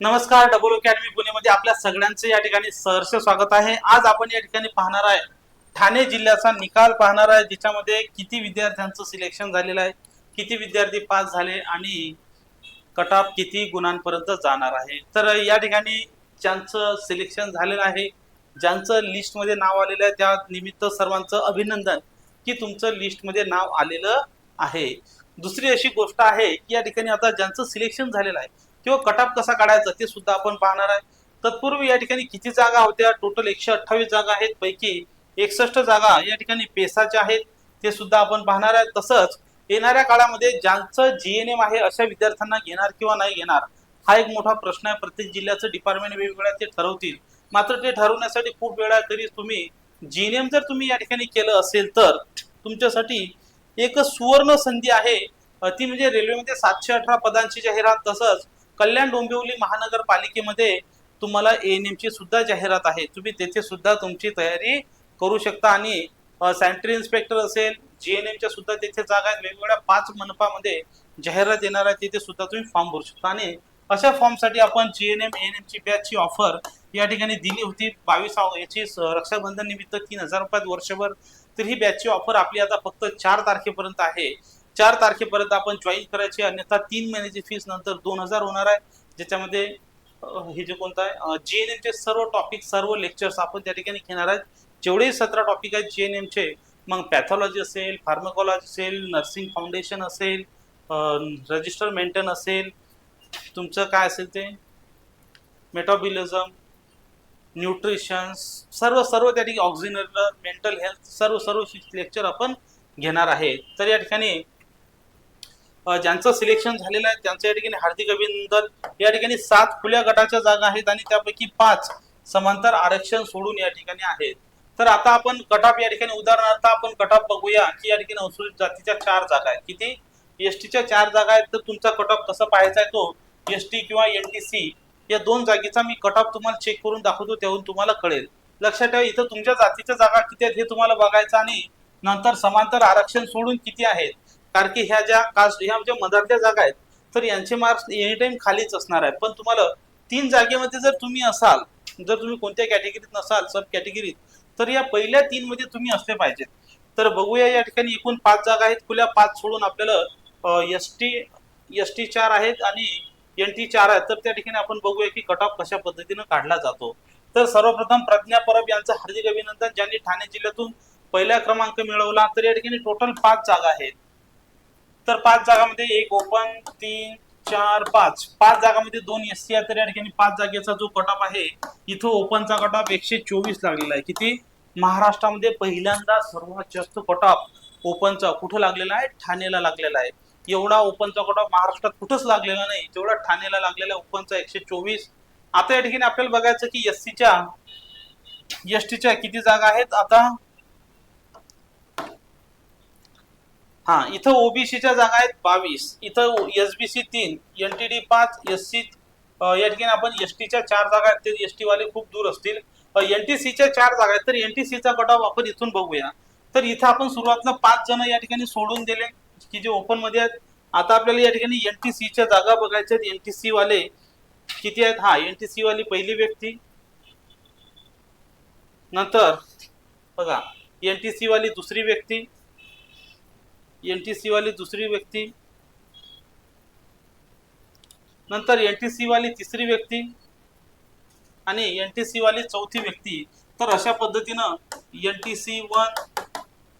नमस्कार double academy पुणेमध्ये आपल्या सगळ्यांचे या ठिकाणी सहर्ष स्वागत आहे. आज आपण या ठिकाणी पाहणार आहे ठाणे जिल्ह्याचा निकाल पाहणार आहे ज्याच्यामध्ये किती विद्यार्थ्यांचं सिलेक्शन झालेलं आहे किती विद्यार्थी पास झाले आणि कट ऑफ किती गुणांपर्यंत जाणार आहे. तर या ठिकाणी ज्यांचं सिलेक्शन झालेलं आहे ज्यांचं लिस्टमध्ये नाव आलेलं आहे त्या निमित्त सर्वांचं अभिनंदन की तुमचं लिस्टमध्ये नाव आलेलं आहे. दुसरी अशी गोष्ट आहे की या ठिकाणी आता ज्यांचं सिलेक्शन झालेलं आहे किंवा कटाप कसा काढायचा ते सुद्धा आपण पाहणार आहे. तत्पूर्वी या ठिकाणी किती जागा होत्या? टोटल एकशे अठ्ठावीस जागा आहेत. पैकी एकसष्ट जागा या ठिकाणी पेसाच्या आहेत. ते सुद्धा आपण पाहणार आहे. तसंच येणाऱ्या काळामध्ये ज्यांचं जीएनएम आहे अशा विद्यार्थ्यांना घेणार किंवा नाही घेणार हा एक मोठा प्रश्न आहे. प्रत्येक जिल्ह्याचं डिपार्टमेंट वेगवेगळ्या ते ठरवतील. मात्र ते ठरवण्यासाठी खूप वेळ आहे तरी तुम्ही जीएनएम जर तुम्ही या ठिकाणी केलं असेल तर तुमच्यासाठी एक सुवर्ण संधी आहे. ती म्हणजे रेल्वेमध्ये सातशे अठरा पदांची जाहिरात तसंच कल्याण डोंबिवली महानगरपालिकेमध्ये तुम्हाला एएनएम ची सुद्धा जाहिरात आहे. तुम्ही तेथे सुद्धा तुमची तयारी करू शकता आणि सॅनिटरी इन्स्पेक्टर असेल जीएनएम च्या सुद्धा तेथे जागा आहेत. वेगवेगळ्या पाच मनपामध्ये जाहिरात येणार आहे तिथे सुद्धा तुम्ही फॉर्म भरू शकता. आणि अशा फॉर्मसाठी आपण जीएनएम एएनएम ची बॅचची ऑफर या ठिकाणी दिली होती. बावीस याची रक्षाबंधन निमित्त तीन हजार रुपयात वर्षभर. तर ही बॅचची ऑफर आपली आता फक्त चार तारखेपर्यंत आहे. चार तारखेपर्यंत आपण जॉईन करायची अन्यथा तीन महिन्याची फीस नंतर दोन हजार होणार आहे. ज्याच्यामध्ये हे जे कोणतं आहे जे एन एमचे सर्व टॉपिक सर्व लेक्चर्स आपण त्या ठिकाणी घेणार आहेत. जेवढे सतरा टॉपिक आहेत जे एन एमचे मग पॅथॉलॉजी असेल फार्मकॉलॉजी असेल नर्सिंग फाउंडेशन असेल रजिस्टर मेंटेन असेल तुमचं काय असेल ते? मेटॉबिलिझम न्यूट्रिशन्स सर्व सर्व त्या ठिकाणी ऑक्झिनर मेंटल हेल्थ सर्व सर्व लेक्चर आपण घेणार आहे. तर या ठिकाणी ज्यांचं सिलेक्शन झालेलं आहे त्यांचं या ठिकाणी हार्दिक अभिनंदन. या ठिकाणी सात खुल्या गटाच्या जागा आहेत आणि त्यापैकी पाच समांतर आरक्षण सोडून या ठिकाणी आहेत. तर आता आपण कटाप या ठिकाणी उदाहरणार्थ आपण कटाप बघूया की या ठिकाणी अनुसूचित जातीच्या चार जागा आहेत. किती? एसटीच्या चार जागा आहेत. तर तुमचा कटॉप कसा पाहायचा आहे तो? एसटी किंवा एनडीसी या दोन जागेचा मी कटऑफ तुम्हाला चेक करून दाखवतो त्याहून तुम्हाला कळेल. लक्षात ठेवा इथं तुमच्या जातीच्या जागा किती आहेत हे तुम्हाला बघायचं आणि नंतर समांतर आरक्षण सोडून किती आहेत? कारण की ह्या ज्या कास्ट ह्या ज्या मधातल्या जागा आहेत तर यांचे मार्क्स एनी टाइम खालीच असणार आहे पण तुम्हाला तीन जागेमध्ये जर तुम्ही असाल जर तुम्ही कोणत्या कॅटेगरीत नसाल सब कॅटेगरीत तर या पहिल्या तीन मध्ये तुम्ही असले पाहिजेत. तर बघूया या ठिकाणी एकूण पाच जागा आहेत. खुल्या पाच सोडून आपल्याला एस टी एस टी चार आहेत आणि एन टी चार आहेत. तर त्या ठिकाणी आपण बघूया की कट ऑफ कशा पद्धतीनं काढला जातो. तर सर्वप्रथम प्रज्ञा परब यांचं हार्दिक अभिनंदन ज्यांनी ठाणे जिल्ह्यातून पहिला क्रमांक मिळवला. तर या ठिकाणी टोटल पाच जागा आहेत. तर पाच जागामध्ये एक ओपन तीन चार पाच. पाच जागामध्ये दोन एस सी आहे तर या ठिकाणी पाच जागेचा जो कट आहे इथं ओपनचा कट एकशे चोवीस लागलेला आहे. किती? महाराष्ट्रामध्ये पहिल्यांदा सर्वात जास्त कटॉप ओपनचा कुठं लागलेला आहे? ठाणेला लागलेला आहे. एवढा ओपनचा कट महाराष्ट्रात कुठंच लागलेला नाही. जेवढा ठाणेला लागलेला आहे ओपनचा एकशे चोवीस. आता या ठिकाणी आपल्याला बघायचं की एस सीच्या एस टीच्या किती जागा आहेत? आता हा इथं ओबीसीच्या जागा आहेत बावीस. इथं एसबीसी तीन एनटीडी पाच एस सी या ठिकाणी आपण एस टीच्या चार जागा आहेत. ते एस वाले खूप दूर असतील. एनटीसीच्या चार जागा आहेत. तर एनटीसीचा कट ऑफ आपण इथून बघूया. तर इथं आपण सुरुवातीला पाच जण या ठिकाणी सोडून दिले की जे ओपनमध्ये आहेत. आता आपल्याला या ठिकाणी एनटीसीच्या जागा बघायच्या आहेत. एनटीसी वाले किती आहेत? हा एनटीसी वाली पहिली व्यक्ती. नंतर बघा एनटीसी वाली दुसरी व्यक्ती. एनटीसी वाली दुसरी व्यक्ती. नंतर एनटीसी वाली तिसरी व्यक्ती. आणि एनटीसी वाली चौथी व्यक्ती. तर अशा पद्धतीनं NTC one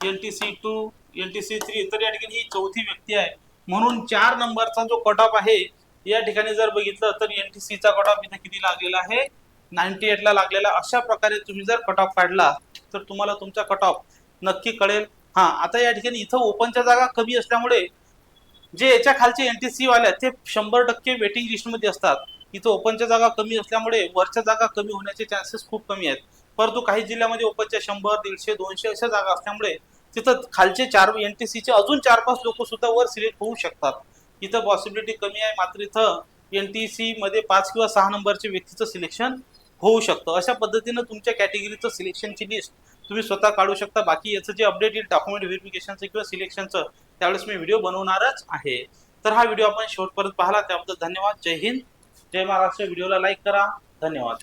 NTC two NTC three तर या ठिकाणी ही चौथी व्यक्ती आहे. म्हणून चार नंबरचा जो कट ऑफ आहे या ठिकाणी जर बघितलं तर एनटीसीचा कट ऑफ इथे किती लागलेला आहे? नाईन्टी एटला लागलेला अशा प्रकारे तुम्ही जर कट ऑफ काढला तर तुम्हाला तुमचा कट ऑफ नक्की कळेल. हा आता या ठिकाणी इथं ओपनच्या जागा कमी असल्यामुळे जे याच्या खालचे एनटीसी वाले ते शंभर टक्के वेटिंग लिस्टमध्ये असतात. इथं ओपनच्या जागा कमी असल्यामुळे वरच्या जागा कमी होण्याचे चान्सेस खूप कमी आहेत. परंतु काही जिल्ह्यामध्ये ओपनच्या शंभर दीडशे दोनशे अशा जागा असल्यामुळे तिथं खालचे चार एनटीसीचे अजून चार पाच लोक सुद्धा वर सिलेक्ट होऊ शकतात. इथं पॉसिबिलिटी कमी आहे मात्र इथं एनटीसी मध्ये पाच किंवा सहा नंबरच्या व्यक्तीचं सिलेक्शन होऊ शकतं. अशा पद्धतीनं तुमच्या कॅटेगरीचं सिलेक्शनची लिस्ट तुम्ही स्वतः काढू शकता. बाकी याचं जे अपडेट येईल डॉक्युमेंट व्हेरिफिकेशनचं किंवा सिलेक्शनचं त्यावेळेस मी व्हिडिओ बनवणारच आहे. तर हा व्हिडिओ आपण शेवटपर्यंत पाहिला. त्याबद्दल धन्यवाद. जय हिंद. जय महाराष्ट्र. व्हिडिओला लाईक करा. धन्यवाद.